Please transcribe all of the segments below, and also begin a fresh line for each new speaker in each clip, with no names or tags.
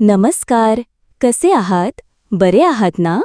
नमस्कार. कसे आहात? बरे आहात ना?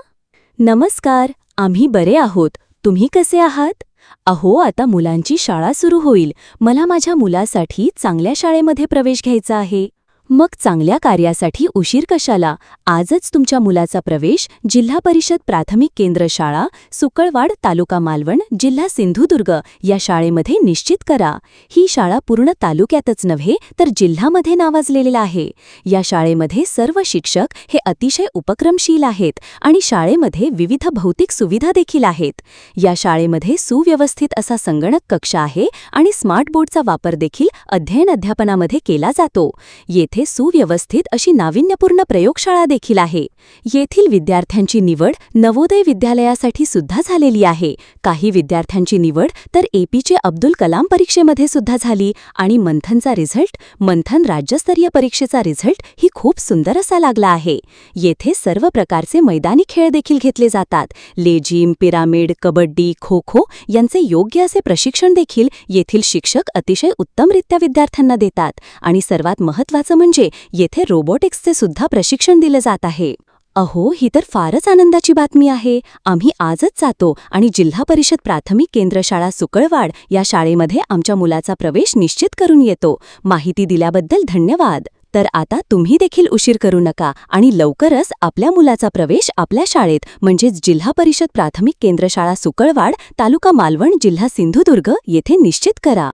नमस्कार. आम्ही बरे आहोत. तुम्ही कसे आहात? अहो आता मुलांची शाळा सुरू होईल. मला माझ्या मुलासाठी चांगल्या शाळेमध्ये प्रवेश घ्यायचा आहे. मग चांगल्या कार्यासाठी उशीर कशाला? आजच तुमच्या मुलाचा प्रवेश जिल्हा परिषद प्राथमिक केंद्र शाळा सुकळवाड तालुका मालवण जिल्हा सिंधुदुर्ग या शाळेमध्ये निश्चित करा. ही शाळा पूर्ण तालुक्यातच नव्हे तर जिल्हामध्ये नावाजलेली आहे. या शाळेमध्ये सर्व शिक्षक हे अतिशय उपक्रमशील आहेत आणि शाळेमध्ये विविध भौतिक सुविधा देखील आहेत. या शाळेमध्ये सुव्यवस्थित असा संगणक कक्ष आहे आणि स्मार्ट बोर्डचा वापर देखील अध्ययन अध्यापनामध्ये केला जातो. येथे सुव्यवस्थित अशी नाविन्यपूर्ण प्रयोगशाळा देखील आहे. येथील विद्यार्थ्यांची निवड नवोदय विद्यालयासाठी सुद्धा झालेली आहे. काही विद्यार्थ्यांची निवड तर एपीजे अब्दुल कलाम परीक्षेमध्ये सुद्धा झाली आणि मंथनचा रिझल्ट मंथन राज्यस्तरीय परीक्षेचा रिझल्ट ही खूप सुंदर असा लागला आहे. येथे सर्व प्रकारचे मैदानी खेळ देखील घेतले जातात. लेजिम पिरामिड कबड्डी खो खो यांचे योग्य असे प्रशिक्षण देखील येथील शिक्षक अतिशय उत्तमरित्या विद्यार्थ्यांना देतात. आणि सर्वात महत्त्वाचं म्हणजे म्हणजे येथे रोबोटिक्सचे सुद्धा प्रशिक्षण दिलं जात आहे. अहो ही तर फारच आनंदाची बातमी आहे. आम्ही आजच जातो आणि जिल्हा परिषद प्राथमिक केंद्रशाळा सुकळवाड या शाळेमध्ये आमच्या मुलाचा प्रवेश निश्चित करून येतो. माहिती दिल्याबद्दल धन्यवाद. तर आता तुम्ही देखील उशीर करू नका आणि लवकरच आपल्या मुलाचा प्रवेश आपल्या शाळेत म्हणजेच जिल्हा परिषद प्राथमिक केंद्रशाळा सुकळवाड तालुका मालवण जिल्हा सिंधुदुर्ग येथे निश्चित करा.